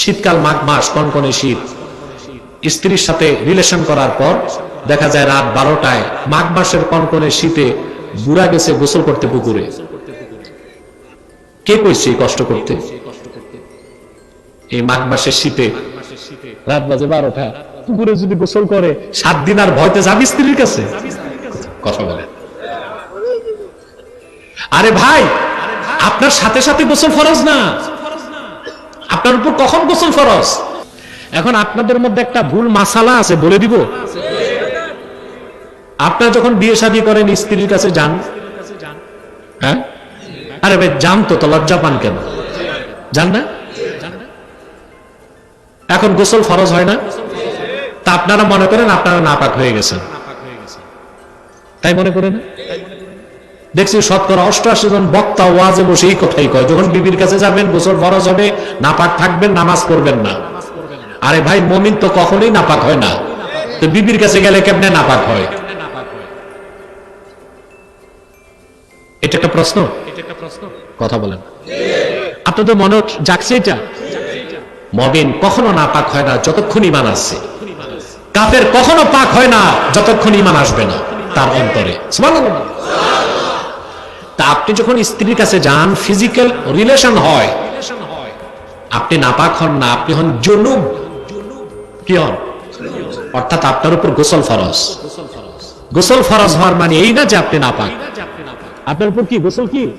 শীতকাল মাঘ মাস, কনকনে শীত। স্ত্রীর সাথে রিলেশন করার পর দেখা যায় রাত বারোটায় মাঘ মাসের কনকনে শীতে বুড়া গেছে গোসল করতে পুকুরে। কে কইছে কষ্ট করতে? এই মাঘ মাসের শীতে রাত বাজে বারোটা, পুকুরে যদি গোসল করে, সাত দিন আর ভয়তে যাবি স্ত্রীর কাছে? কথা বলে। আরে ভাই, আপনার সাথে সাথে গোসল ফরজ না? আপনার উপর কখন গোসল ফরজ? এখন আপনাদের মধ্যে একটা ভুল মাসালা আছে, বলে দিব। আপনারা যখন বিয়ে শাদী করেন, স্ত্রীর কাছে যান। হ্যাঁ? আরে ভাই, যান তো লজ্জা পান কেন? যান না? এখন গোসল ফরজ হয় না? তা আপনারা মনে করেন আপনারা নাপাক হয়ে গেছেন। তাই মনে করেন? দেখছি শতকরা অষ্টআশি জন বক্তা ওয়াজে বসে এই কথাই কয়, যখন বিবির কাছে যাবেন, গোসল ফরজ হবে, নাপাক থাকবেন, নামাজ পড়বেন না। আরে ভাই, মমিন তো কখনোই নাপাক হয় না। তো বিবির কাছে গেলে কেমনে নাপাক হয়? এটা একটা প্রশ্ন? কথা বলেন। আপনাদের মনে জাগছে এটা? মমিন কখনো নাপাক হয় না, যতক্ষণ ইমান আসছে কাফের কখনো পাক হয় না, যতক্ষণ ইমান আসবে না, তার অন্তরে। তা আপনি যখন স্ত্রীর কাছে যান ফিজিক্যাল রিলেশন হয়। আপনি নাপাক হন না, আপনি হন জনুব। কি হন? অর্থাৎ আপনার উপর গোসল ফরজ। গোসল ফরজ হওয়ার মানে এই না যে আপনি নাপাক। আপনার উপর কি, গোসল কি?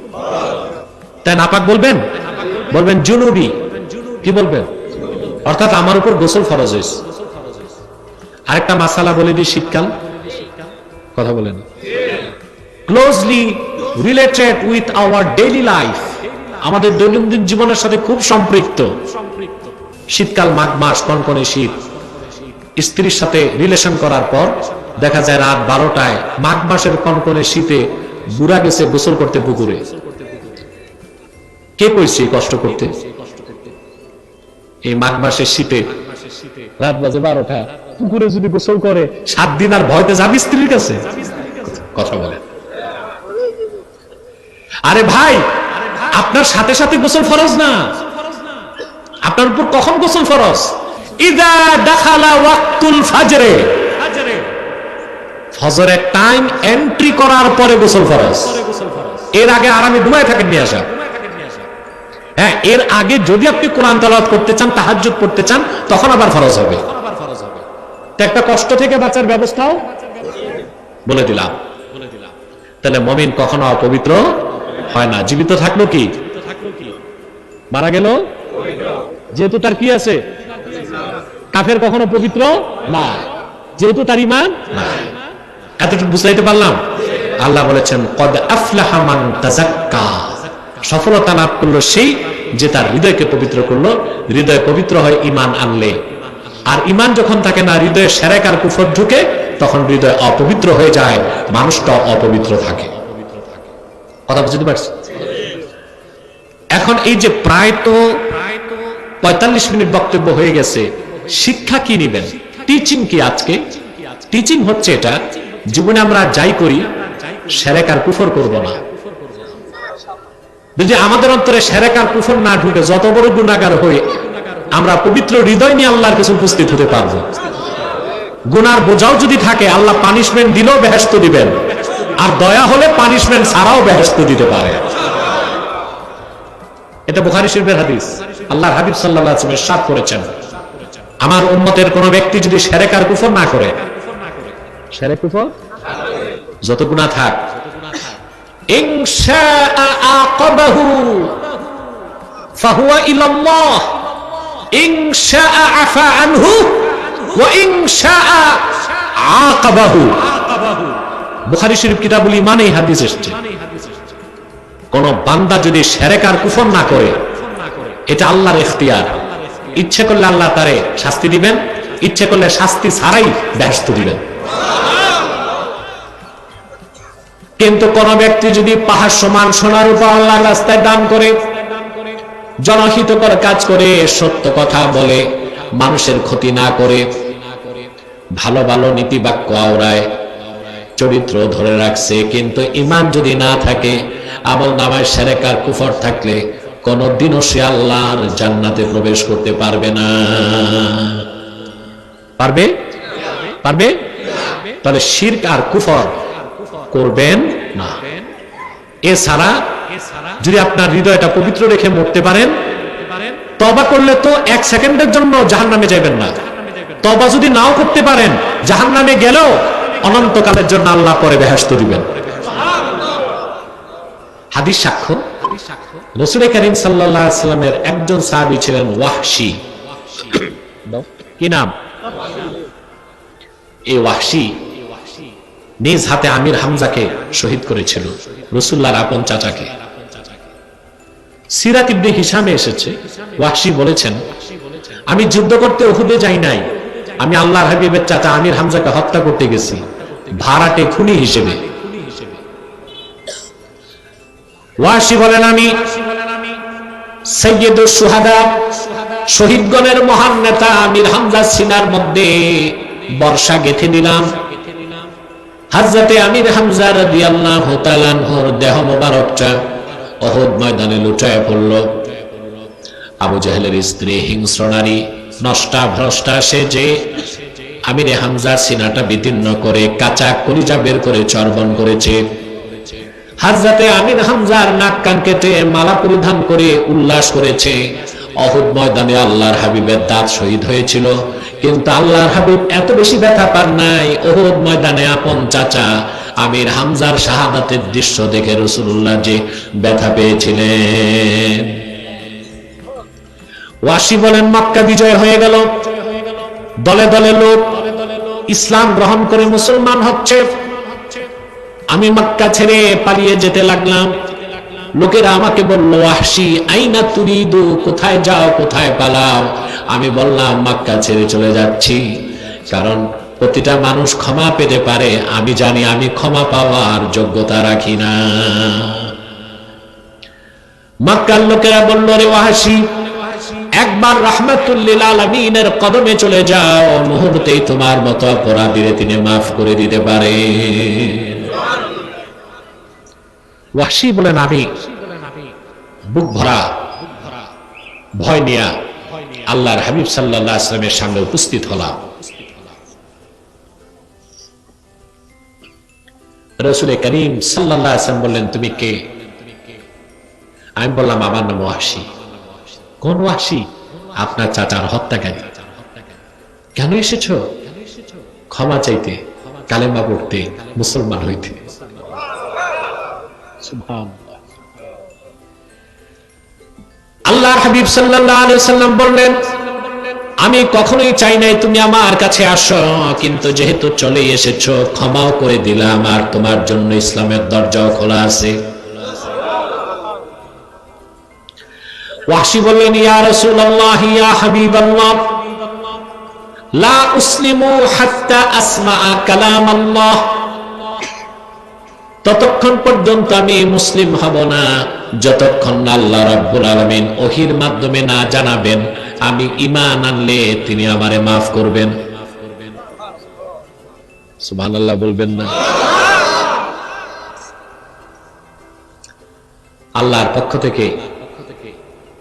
তাই নাপাক বলবেন? বলবেন জুনুবি। কি বলবেন? অর্থাৎ আমার উপর গোসল ফরজ হয়েছে। আরেকটা মাসালা বলে দিই শীতকাল। কথা বলেন। Closely related with our daily life আমাদের দৈনন্দিন জীবনের সাথে খুব সম্পৃক্ত। শীতকাল, মাঘ মাস, কনকনে শীত। স্ত্রীর সাথে রিলেশন করার পর দেখা যায় রাত বারোটায় মাঘ মাসের কনকনে শীতে বুড়া গেছে গোসল করতে পুকুরে। কে কইছে কষ্ট করতে? এই মাঘ মাসের শীতে রাত বাজে বারোটা, পুকুরে যদি গোসল করে, সাত দিন আর ভয়তে যাবি স্ত্রীর কাছে? কথা বলে আরে ভাই, আপনার সাথে সাথে গোসল ফরজ না? আপনার উপর কখন গোসল ফরজ? ইদা দাখালা ওয়াক্তুল ফাজরে। টাইম এন্ট্রি করার পরে গোসল ফরজ। এর আগে ঘুমায় থাকেন নিয়ে আসা হ্যাঁ এর আগে যদি আপনি কোরআন তালাওয়াত করতে চান, তাহাজ্জুদ পড়তে চান, তখন আবার ফরজ হবে। একটা কষ্ট থেকে বাঁচার ব্যবস্থাও বলে দিলাম। তাহলে মমিন কখনো অপবিত্র হয় না। জীবিত থাকল কি? মারা গেল? যেহেতু তার কি আছে? কাফের কখনো পবিত্র? না। যেহেতু তার ইমান এতটুকু বুঝাইতে পারলাম? আল্লাহ বলেছেন, কদ আফলাহা মান তাজাক্কা সফলতা লাভ করল সেই যে তার হৃদয়কে পবিত্র করল। হৃদয় পবিত্র হয় ইমান আনলে। আর ইমান যখন থাকে না হৃদয়ে সেরেক কুফর ঢুকে, তখন হৃদয় অপবিত্র হয়ে যায়। মানুষটা অপবিত্র থাকে। কথা বুঝতে পারছি? এখন এই যে প্রায় তো পঁয়তাল্লিশ মিনিট বক্তব্য হয়ে গেছে, শিক্ষা কি নিবেন? টিচিং কি আজকে? টিচিং হচ্ছে এটা, জীবনে আমরা যাই করি, সেরেক আর কুফর করব না। যদি আমাদের অন্তরে সেরেক আর কুফর না ঢুকে, যত বড় গুণাগার হয়ে আমরা পবিত্র হৃদয় নিয়ে আল্লাহর কাছে উপস্থিত হতে পারব। গুনার বোঝাও যদি থাকে, আল্লাহ পানিশমেন্ট দিলেও বেহেস্ত দিবেন। আর দয়া হলে পানিশমেন্ট ছাড়াও বেহেস্ত দিতে পারে। এটা বুখারি শরীফের হাদিস। আল্লাহর হাবিব আলাইহি ওয়াসাল্লাম সাত করেছেন। আমার উম্মতের কোন ব্যক্তি যদি সেরেক আর কুফর না করে যত গুনাহ থাক। আনহু, ওয়া আকাবাহু। বুখারী শরীফ কিতাবুল ইমানে এই হাদিস এসেছে। কোন বান্দা যদি সেরেকার কুফর না করে, এটা আল্লাহর এখতিয়ার ইচ্ছে করলে আল্লাহ তারে শাস্তি দিবেন, ইচ্ছে করলে শাস্তি ছাড়াই ব্যস্ত দিবেন। কিন্তু কোন ব্যক্তি যদি পাহাড় সমান সোনার উপর আল্লাহর রাস্তায় দান করে জনহিতকর কাজ করে, সত্য কথা বলে, মানুষের ক্ষতি না করে, ভালো ভালো নীতি বাক্য আওড়ায় চরিত্র ধরে রাখছে, কিন্তু ইমান যদি না থাকে আমল নামায় সেরেকার কুফর থাকলে কোনদিনও সে আল্লাহর জান্নাতে প্রবেশ করতে পারবে না। পারবে? পারবে? তাহলে শিরক আর কুফর করবেন না। এছাড়া যদি আপনার হৃদয়টা পবিত্র রেখে মরতে পারেন তবা করলে তো এক সেকেন্ডের জন্য জাহান নামে যাবেন না। তবা যদি নাও করতে পারেন জাহান নামে গেলেও অনন্তকালের জন্য আল্লাহ পরে বেহাস্ত দিবেন। হাদিস সাক্ষ্য, রসুল করিম সাল্লামের একজন সাহাবি ছিলেন ওয়াহশি। কি নাম? এই ওয়াহশি নিজ হাতে আমির হামজাকে শহীদ করেছিল, রসুল্লাহর আপন চাচাকে। সিরাত ইবনে হিসামে এসেছে, ওয়াহশি বলেছেন, আমি যুদ্ধ করতে ওহুদে যাই নাই আমি আল্লাহর হাবিবের চাচা আমির হামজাকে হত্যা করতে গেছি। ভাড়াটে খুনি হিসেবে। ওয়াসি বলেন আমি সৈয়দ সুহাদা, শহীদগণের মহান নেতা আমির হামজা সিনার মধ্যে বর্ষা গেথে দিলাম হাজরাতে আমির হামজা রাদিয়াল্লাহু তাআলা আনহুর দেহ মোবারকটা অহদ ময়দানে লুটায় পড়ল। আবু জাহেলের স্ত্রী হিংস্র নারী নষ্টা ভ্রষ্টা সে যে। আমির হামজার সিনাটা বিদীর্ণ করে কাঁচা কলিজা বের করে চর্বণ করেছে। হাজরাতে আমির হামজার নাক কান কেটে মালা পরিধান করে উল্লাস করেছে। অহুদ ময়দানে আল্লাহর হাবিবের দাঁত শহীদ হয়েছিল। কিন্তু আল্লাহর হাবিব এত বেশি ব্যথা পার নাই। অহুদ ময়দানে আপন চাচা আমির হামজার শাহাদাতের দৃশ্য দেখে রসুল্লাহ যে ব্যথা পেয়েছিলেন। ওয়াসি বলেন, মক্কা বিজয় হয়ে গেল। দলে দলে লোক ইসলাম গ্রহণ করে মুসলমান হচ্ছে। আমি মক্কা ছেড়ে পালিয়ে যেতে লাগলাম। লোকেরা আমাকে বলল আসি আইনা তুরিদু, কোথায় যাও, কোথায় পালাও? আমি বললাম, মক্কা ছেড়ে চলে যাচ্ছি। কারণ প্রতিটা মানুষ ক্ষমা পেতে পারে। আমি জানি আমি ক্ষমা পাওয়ার যোগ্যতা রাখি না। মক্কার লোকেরা বলল, রে ওয়াহাসি একবার রাহমাতুল্লিল আলমিনের কদমে চলে যাও, মুহূর্তেই তোমার মতো অপরাধীরে তিনি মাফ করে দিতে পারে। ওয়াসি বলেন, আমি বুক ভরা, ভয় নিয়া আল্লাহর হাবিব সাল্লাহ আসলামের সামনে উপস্থিত হলাম। করিম সাল্লাহ আসলাম বললেন, তুমি কে? আমি বললাম, আমার নাম ওয়াসি। কোন ওয়াসি? আপনার চাচার হত্যাকারী। কেন এসেছ? ক্ষমা চাইতে কালেমা পড়তে মুসলমান হইতে। আল্লাহ হাবিব সাল্লাম বললেন আমি কখনোই চাই নাই তুমি আমার কাছে আসো কিন্তু যেহেতু চলে এসেছ ক্ষমাও করে দিলাম আর তোমার জন্য ইসলামের দরজাও খোলা আছে। ওয়াসি বললেন, ইয়া রাসূলুল্লাহ, ইয়া হাবিবাল্লাহ, লা উসলিমু হাত্তা আসমা কালাম আল্লাহ ততক্ষণ পর্যন্ত আমি মুসলিম হব না। যতক্ষণ আল্লাহ রাব্বুল আলামিন ওহির মাধ্যমে না জানাবেন, আমি ঈমান আনলে তিনি আমারে মাফ করবেন। সুবহানাল্লাহ বলবেন না। আল্লাহর পক্ষ থেকে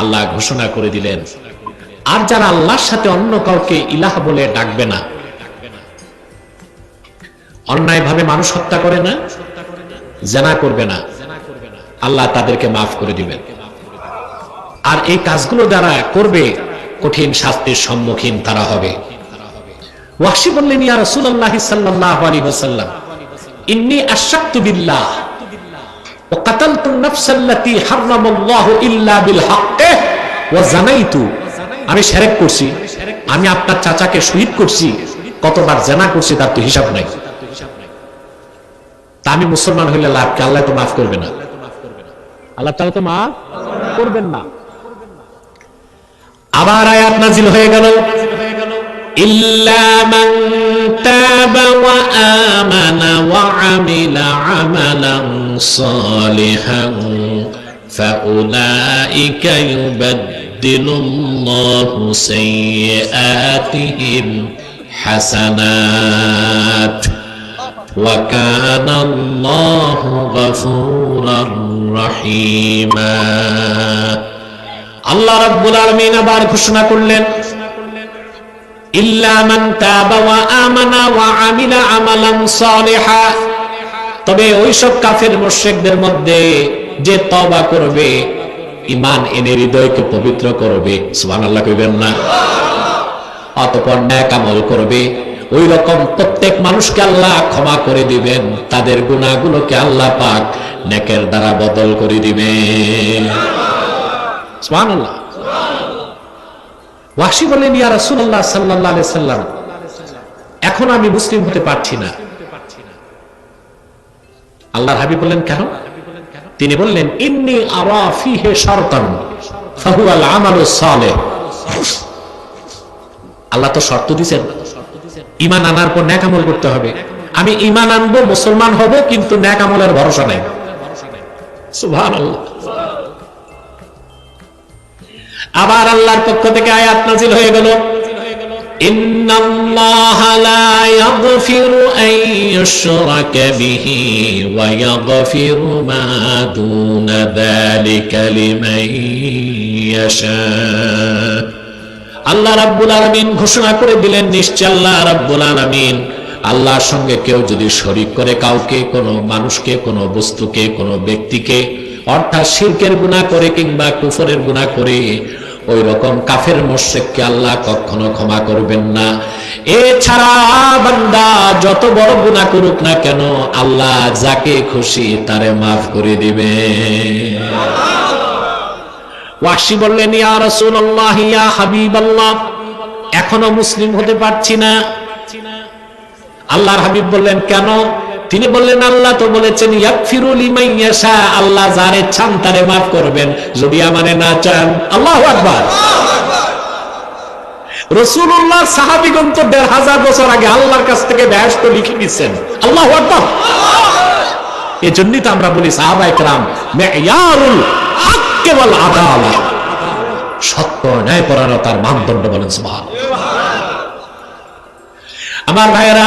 আল্লাহ ঘোষণা করে দিলেন, আর যারা আল্লাহর সাথে অন্য কাউকে ইলাহ বলে ডাকবে না। অন্যায় ভাবে মানুষ হত্যা করে না, জেনা করবে না। আল্লাহ তাদেরকে মাফ করে দিবেন। আর এই কাজগুলো যারা করবে কঠিন শাস্তির সম্মুখীন তারা হবে। ওয়াসি বললেন, ইয়া রাসূলুল্লাহ সাল্লাল্লাহু আলাইহি ওয়াসাল্লাম, ইন্নী আশাক্তু বিল্লাহ। আমি সেরেক করছি আমি আপনার চাচাকে শহীদ করছি কতবার জেনা করছি তার তো হিসাব নাই। তা আমি মুসলমান হইলে লাভ কে? আল্লাহ তো মাফ করবে না। আল্লাহ তাআলা তো মাফ করবেন না। আবার আয়াত নাজিল হয়ে গেল। إلا من تاب وآمن وعمل عملا صالحا فأولئك يبدل الله سيئاتهم حسنات. وكان الله غفورا رحيما. الله رب العالمين بارك شنا كلن. তাবা ওইসব কাফের মুশরিকদের মধ্যে যে তবা করবে, ঈমান এনে হৃদয়কে পবিত্র করবে, সুবহানাল্লাহ কইবেন না। অতঃপর ন্যাক আমল করবে ওই রকম প্রত্যেক মানুষকে আল্লাহ ক্ষমা করে দিবেন, তাদের গুণাগুলোকে আল্লাহ পাক নেকের দ্বারা বদল করে দিবেন। সুবহানাল্লাহ। ওয়াসি বলেন ইয়া রাসূলুল্লাহ সাল্লাল্লাহু আলাইহি সাল্লাম, এখন আমি মুসলিম হতে পারছি না। আল্লাহর হাবিব বললেন, কেন? তিনি বললেন, ইন্নী আরা ফিহে শারতান, ফাহুয়াল আমালুস সালেহ। আল্লাহ তো শর্ত দিয়েছেন ইমান আনার পর ন্যাক আমল করতে হবে। আমি ইমান আনব, মুসলমান হব, কিন্তু ন্যাক আমলের ভরসা নাই। সুবহানাল্লাহ। আবার আল্লাহর পক্ষ থেকে আয়াত নাজিল হয়ে গেল। আল্লাহ রাব্বুল আলামিন ঘোষণা করে দিলেন, নিশ্চয় আল্লাহ রাব্বুল আলামিন আল্লাহর সঙ্গে কেউ যদি শরিক করে কাউকে, কোনো মানুষকে, কোনো বস্তুকে, কোনো ব্যক্তিকে, অর্থাৎ শিরকের গুণা করে কিংবা কুফরের গুণা করে ওই রকম কাফের মোশেককে আল্লাহ কখনো ক্ষমা করবেন না। এছাড়া বান্দা যত বড় গুনাহ করুক না কেন, আল্লাহ যাকে খুশি তারে মাফ করে দিবে। ওয়াসি বললেন, ইয়া রাসূলুল্লাহ, ইয়া হাবিবাল্লাহ, এখনও মুসলিম হতে পারছি না। আল্লাহর হাবিব বললেন, কেন? তিনি বললেন, আল্লাহ তো বলেছেন আল্লাহ যারে চান তারে maaf করবেন। যদি আমারে না চান, আল্লাহু আকবার। রাসূলুল্লাহ সাহাবীগণ তো দেড় হাজার বছর আগে আল্লাহর কাছ থেকে বেহেশত লিখে দিচ্ছেন আল্লাহু আকবার। এজন্যই তো আমরা বলি, সাহাবা একরাম, মেয়ারুল হক ওয়াল আদালা। সত্য ন্যায় পরায়ণতার মানদণ্ড বলেন, সুবহানাল্লাহ। আমার ভাইয়েরা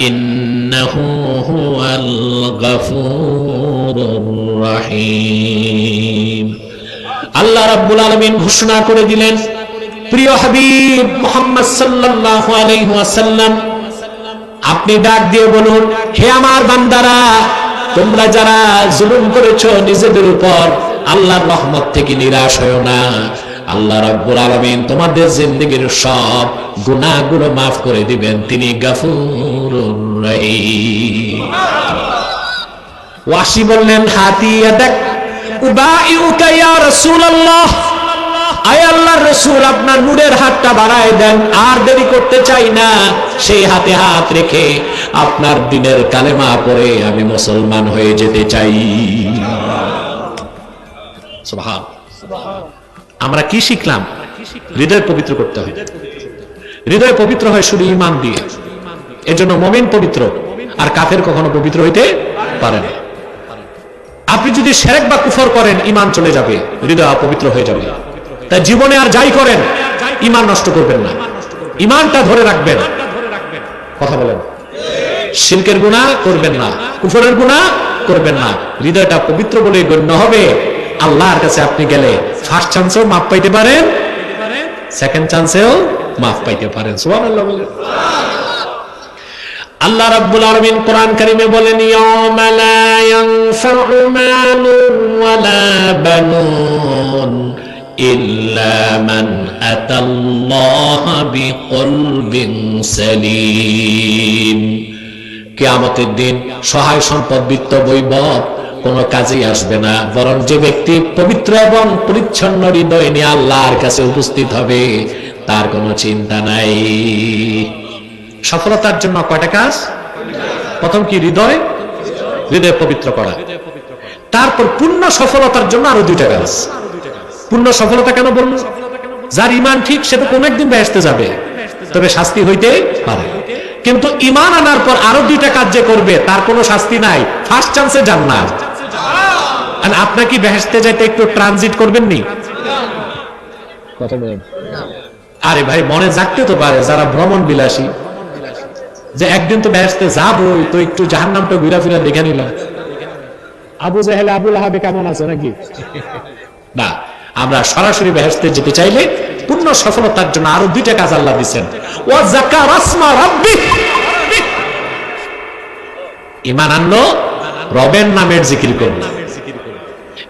إنه هو الغفور الرحيم আল্লাহ রাব্বুল আলামিন ঘোষণা করে দিলেন প্রিয় হাবিব মোহাম্মদ সাল্লাল্লাহু আলাইহি ওয়াসাল্লাম আপনি ডাক দিয়ে বলুন হে আমার বান্দারা তোমরা যারা জুলুম করেছো নিজেদের উপর আল্লাহর রহমত থেকে নিরাশ হয়েও না আল্লাহ রাব্বুল আলামিন তোমাদের জিন্দেগীর সব গুনাহগুলো মাফ করে দিবেন। তিনি রহিম। ওয়াসি বললেন হাতিয়া দেখ আপনার হাতটা বাড়ায় দেন, আর দেরি করতে চাই না। সেই হাতে হাত রেখে আপনার দিনের কালেমা পড়ে আমি মুসলমান হয়ে যেতে চাই। সুবহান। আমরা কি শিখলাম? হৃদয় পবিত্র করতে হয় হৃদয় পবিত্র হয় শুধু ইমান দিয়ে। এজন্য মমিন পবিত্র, আর কাফের কখনো পবিত্র হইতে পারে না। আপনি যদি সেরেক বা কুফর করেন, ইমান চলে যাবে, হৃদয় অপবিত্র হয়ে যাবে। তাই জীবনে আর যাই করেন, ইমান নষ্ট করবেন না। ইমানটা ধরে রাখবেন। কথা বলেন। শিল্কের গুণা করবেন না, কুফরের গুণা করবেন না। হৃদয়টা পবিত্র বলে গণ্য হবে। আল্লাহর কাছে আপনি গেলে ফার্স্ট চান্সেও মাফ পাইতে পারেন। সেকেন্ড চান্সেও মাফ পাইতে পারেন। সুবহানাল্লাহ বলেন। আল্লাহ রাব্বুল আলামিন কোরআন কারীমে বলেন ইয়াওমা লা ইয়ানফা'উ মালুন ওয়ালা বানুন ইল্লা মান আতাল্লাহা বিকলবিন সালিম। কিয়ামতের দিন সহায় সম্পদ বিত্ত বৈভব কোনো কাজেই আসবে না, বরং যে ব্যক্তি পবিত্র এবং পরিচ্ছন্ন হৃদয় নিয়ে আল্লাহর কাছে উপস্থিত হবে, তার কোনো চিন্তা নাই। সফলতার জন্য কয়টা কাজ? প্রথম কি, হৃদয়? হৃদয় পবিত্র করা। তারপর পূর্ণ সফলতার জন্য আরও দুইটা কাজ। পূর্ণ সফলতা কেন বলল যার ইমান ঠিক, সে তো কোন একদিন বেহেস্তে যাবে, তবে শাস্তি হইতে পারে। কিন্তু ইমান আনার পর আরও দুইটা কাজ যে করবে, তার কোনো শাস্তি নাই। ফার্স্ট চান্সে যান না আপনার কি বেহেস্তে যাইতে একটু ট্রানজিট করবেন নি? আরে ভাই মনে জাগতে তো পারে যারা ভ্রমণ বিলাসী। যে একদিন তো বেহেস্তে যাবই তো একটু জাহার নামটা ঘুরা ফিরা দেখে নিলাম আবু জাহেল আবুল আহাবে কেমন আছে নাকি? না আমরা সরাসরি বেহেস্তে যেতে চাইলে পূর্ণ সফলতার জন্য আরও দুইটা কাজ আল্লাহ দিচ্ছেন ও জাকা রাসমা রাব্বি। ইমান আনলো রবের নামের জিকির করল।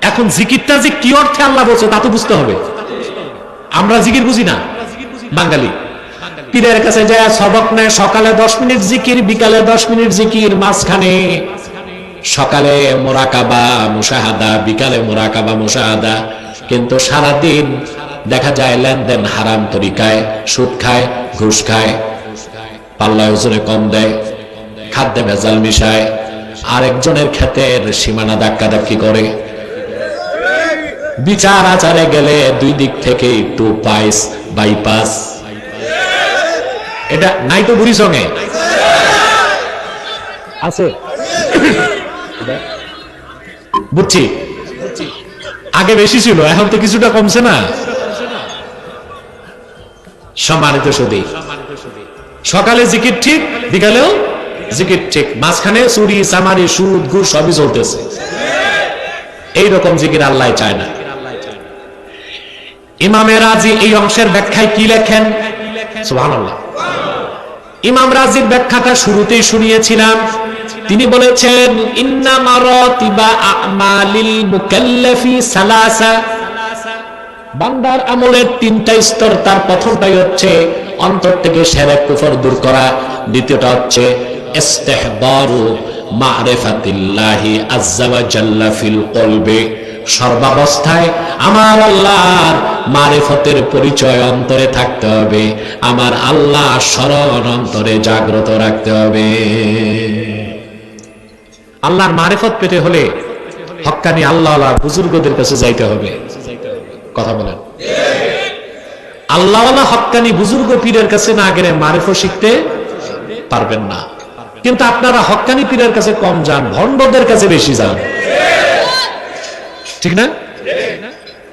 এখন জিকিরটা যে কি অর্থে আল্লাহ বলছে, তা তো বুঝতে হবে। আমরা জিকির বুঝি না, বাঙালি। পীরের কাছে যায়, সবক নেয়, সকালে দশ মিনিট জিকির, বিকালে দশ মিনিট জিকির, মাঝখানে সকালে মোরাকাবা, মুশাহাদা, বিকালে মোরাকাবা, মুশাহাদা। কিন্তু সারাদিন দেখা যায়, লেনদেন হারাম তরিকায়, সুদ খায়, ঘুষ খায়, পাল্লায় ওজনে কম দেয়, খাদ্যে ভেজাল মিশায়, আরেকজনের ক্ষেতের সীমানা ধাক্কা ধাক্কি করে। বিচার আচারে গেলে দুই দিক থেকে একটু পাইস বাইপাস এটা নাই তো বুড়ি সঙ্গে। আছে। বুঝছি। আগে বেশি ছিল, এখন তো কিছুটা কমছে না। সম্মানিত সদী, সকালে জিকির ঠিক, বিকালেও জিকির ঠিক। মাঝখানে চুরি চামারি সুদ, ঘুষ সবই চলতেছে। এইরকম জিকির আল্লাহ চায় না। ইমামে রাজি এই অংশের ব্যাখ্যায় কি লেখেন? সুবহানাল্লাহ। ইমাম রাজির ব্যাখ্যাটা শুরুতেই শুনিয়েছিলাম। তিনি বলেছেন, ইন্না মারাতিবা আমালিল মুকাল্লাফি সালাসা। বান্দার আমলের তিনটা স্তর, তার প্রথমটাই হচ্ছে অন্তর থেকে সেরেক কুফর দূর করা। দ্বিতীয়টা হচ্ছে, ইস্তেহবারু মারিফাতিল্লাহি আজ্জা ওয়া জাল্লা ফিল কলবে। সর্বাবস্থায় আমার আল্লাহর মারিফতের পরিচয় অন্তরে থাকতে হবে, আমার আল্লাহ স্মরণ অন্তরে জাগ্রত রাখতে হবে। আল্লাহর মারিফত পেতে হলে হক্কানি আল্লাহ আল্লাহ বুজুর্গদের কাছে যাইতে হবে। কথা বলেন। আল্লাহ হক্কানি বুজুর্গ পীরের কাছে না গেলে মারেফত শিখতে পারবেন না। কিন্তু আপনারা হক্কানি পীরের কাছে কম যান, ভণ্ডদের কাছে বেশি যান। ঠিক না?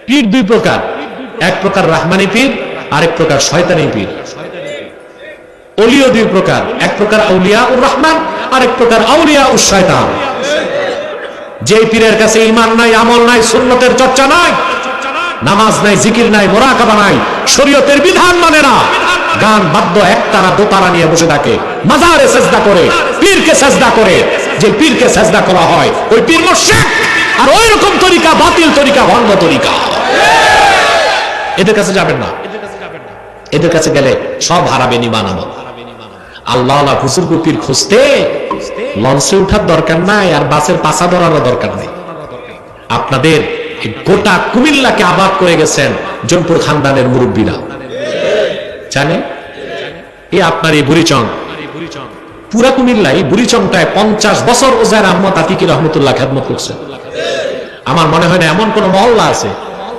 পীর দুই প্রকার। এক প্রকার রাহমানি পীর, আরেক প্রকার শয়তানি পীর। অলিও দুই প্রকার, এক প্রকার আউলিয়া উর রহমান, আরেক প্রকার আউলিয়া শয়তান। যে পীরের কাছে ইমান নাই, আমল নাই, সুন্নতের চর্চা নাই, নামাজ নাই, জিকির নাই, মোরাকাবা নাই, শরীয়তের বিধান মানে না। গান বাদ্য একতারা দোতারা নিয়ে বসে থাকে। মাজারে সেজদা করে, পীরকে সেজদা করে। যে পীরকে সেজদা করা হয়, ওই পীর আর ওই রকম তরিকা, বাতিল তরিকা, ভঙ্গ তরিকা। এদের কাছে যাবেন না। এদের কাছে গেলে সব হারাবেন ইমান আমল আল্লাহ গুপির খুঁজতে লঞ্চে উঠার দরকার নাই আর বাসের পাশা দরকার নেই। আপনাদের গোটা কুমিল্লাকে আবাদ করে গেছেন জনপুর খানদানের মুরব্বীরা। জানেন? এই আপনার এই বুড়িচং। পুরা কুমিল্লাই বুড়িচংটায় পঞ্চাশ বছর ওজার আহমদ আতিকি রহমতুল্লাহ খেদমত করছেন। আমার মনে হয় না, এমন কোন মহল্লা আছে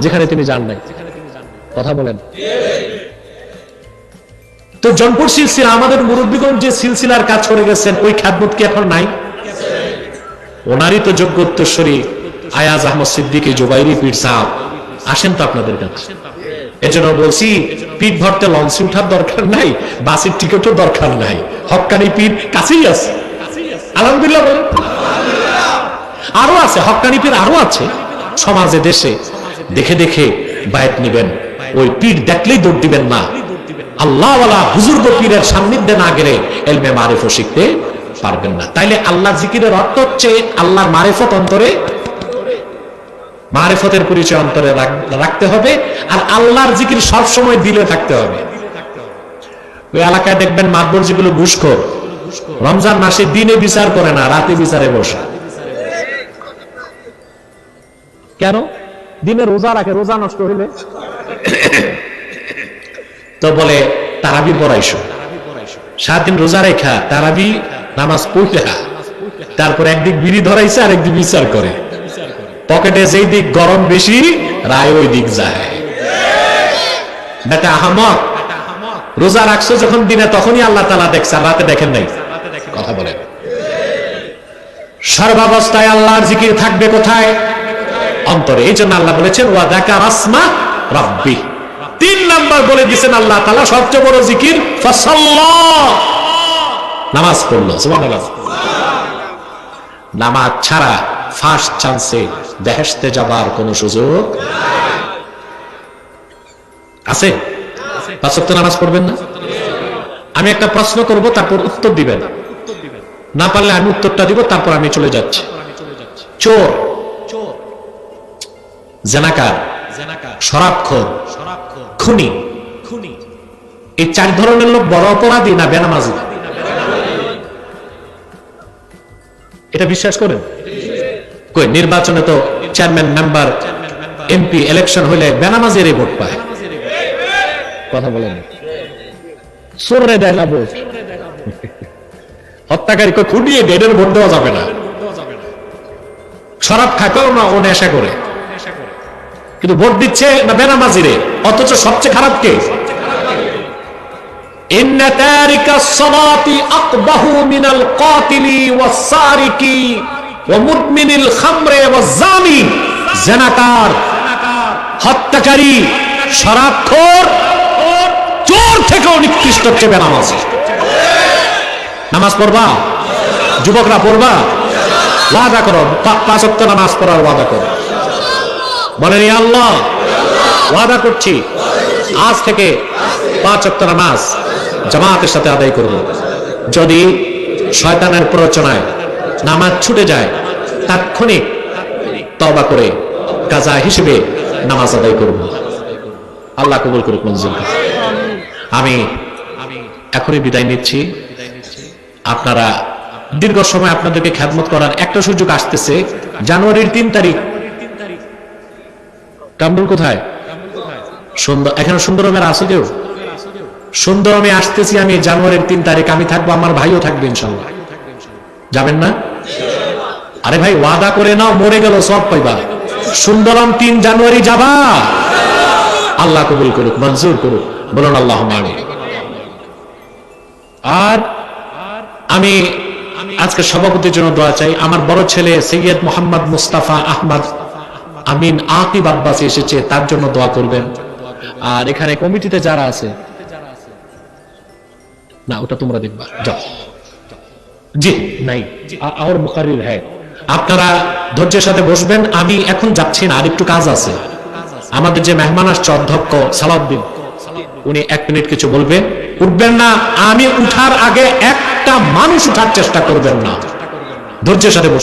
যেখানে তিনি যান নাই। কথা বলেন। তো জনপুর সিলসিলা, আমাদের মুরব্বীগঞ্জ যে সিলসিলার কাজ করে গেছেন, ওই খ্যাতমত কি এখন নাই? ওনারই তো যোগ্য উত্তরস্বরী আয়াজ আহমদ সিদ্দিকী, জোবাইরি পীর সাহেব। আসেন তো আপনাদের কাছে। এজন্য বলছি, পিঠ ভরতে লঞ্চে উঠার দরকার নাই, বাসের টিকিটও দরকার নাই। হকানি পীর কাছেই আছে। আলহামদুলিল্লাহ আরও আছে, হকানি পীর আরও আছে। সমাজে, দেশে দেখে দেখে বায়াত নিবেন। ওই পীর দেখলেই দৌড় দিবেন না। আল্লাহওয়ালা পীরের সান্নিধ্যে না গেলে এলমে শিখতে পারবেন না। তাইলে আল্লাহ জিকিরের অর্থ হচ্ছে আল্লাহর মারিফত অন্তরে, মারেফতের পরিচয় অন্তরে রাখতে হবে আর আল্লাহর জিকির সব সময় দিলে থাকতে হবে। ওই এলাকায় দেখবেন মাতবর যেগুলো ঘুষখোর, রমজান মাসে দিনে বিচার করে না, রাতে বিচারে বসে। কেন? দিনে রোজা রাখে, রোজা নষ্ট হইলে? তো বলে, তারাবি পড়াইছো। সাত দিন রোজা রেখা, তারাবি, নামাজ পড়া তারপর একদিক বিড়ি ধরাইছে আর একদিক বিচার করে। পকেটে যেই দিক গরম বেশি, রায় ওই দিক যায়। আহমদ, রোজা রাখছো যখন দিনে, তখনই আল্লাহ তালা দেখছে রাতে দেখেন নাই। কথা বলে সর্বাবস্থায় আল্লাহর জিকির থাকবে কোথায়? অন্তরে। এই জন্য আল্লাহ বলেছেন, ওয়া দেখা রাসমা রব্বি। তিন নাম্বার বলে দিয়েছেন আল্লাহ তালা সবচেয়ে বড় জিকির নামাজ পড়ল নামাজ ছাড়া ফার্স্ট চান্সে বেহেশতে যাবার কোনো সুযোগ আছে? পাঁচ ওয়াক্ত নামাজ পড়বেন না? আমি একটা প্রশ্ন করব, তারপর উত্তর দিবেন। না পারলে আমি উত্তরটা দিব, তারপর আমি চলে যাচ্ছি। চোর। জেনাকার, শরাবখোর, খুনি। এই চার ধরনের লোক বড় অপরাধী না বেনামাজি? এটা বিশ্বাস করেন? কই, নির্বাচনে তো চেয়ারম্যান মেম্বার, এমপি ইলেকশন হইলে বেনামাজেরই ভোট পায়। কথা বলেন। সোরে দেয় না ভোট। হত্যাকারী খুঁটিয়ে ভোট দেওয়া যাবে না। শরাব খাকেও না ও নেশা করে। কিন্তু ভোট দিচ্ছে না বেনামাজিরে? অথচ সবচেয়ে খারাপ কে? হত্যাকারী শরাক্ষর চোর হচ্ছে বেনামাজি। নামাজ পড়বা? যুবকরা পড়বা? ওয়াদা করো পাঁচ নামাজ পড়ার ওয়াদা করো। বলেন আল্লাহ, ওয়াদা করছি, আজ থেকে পাঁচ ওয়াক্ত নামাজ জামাতের সাথে আদায় করব। যদি শয়তানের প্ররোচনায় নামাজ ছুটে যায়, তাৎক্ষণিক তবা করে কাজা হিসেবে নামাজ আদায় করব। আল্লাহ কবুল করুক মঞ্জুর। আমি এখনই বিদায় নিচ্ছি। আপনারা দীর্ঘ সময় আপনাদেরকে খ্যাতমত করার একটা সুযোগ আসতেছে। জানুয়ারির তিন তারিখ কামরুল কোথায়? সুন্দর, এখানে সুন্দরমের আছে কেউ? সুন্দরমে আসতেছি আমি, জানুয়ারির তিন তারিখ, আমি থাকব, আমার ভাইও থাকবে ইনশাল্লাহ। যাবেন না? আরে ভাই, ওয়াদা করে নাও, মরে গেল, সব পাইবা। সুন্দরম তিন জানুয়ারি যাবা। আল্লাহ কবুল করুক, মঞ্জুর করুক। বলুন আল্লাহ মানি আর আমি আজকে সভাপতির জন্য দোয়া চাই। আমার বড় ছেলে সৈয়দ মোহাম্মদ মুস্তাফা আহমদ আমিন আকিব আব্বাসি এসেছে, তার জন্য দোয়া করবেন। আর এখানে কমিটিতে যারা আছে, না, ওটা তোমরা দেখবা। যাও। জি, নাই। আর মুখারির হ্যাঁ আপনারা ধৈর্যের সাথে বসবেন, আমি এখন যাচ্ছি না, আর একটু কাজ আছে। আমাদের যে মেহমান আসছে, অধ্যক্ষ সালাউদ্দিন, উনি এক মিনিট কিছু বলবেন। উঠবেন না, আমি উঠার আগে একটা মানুষ উঠার চেষ্টা করবেন না। ধৈর্যের সাথে।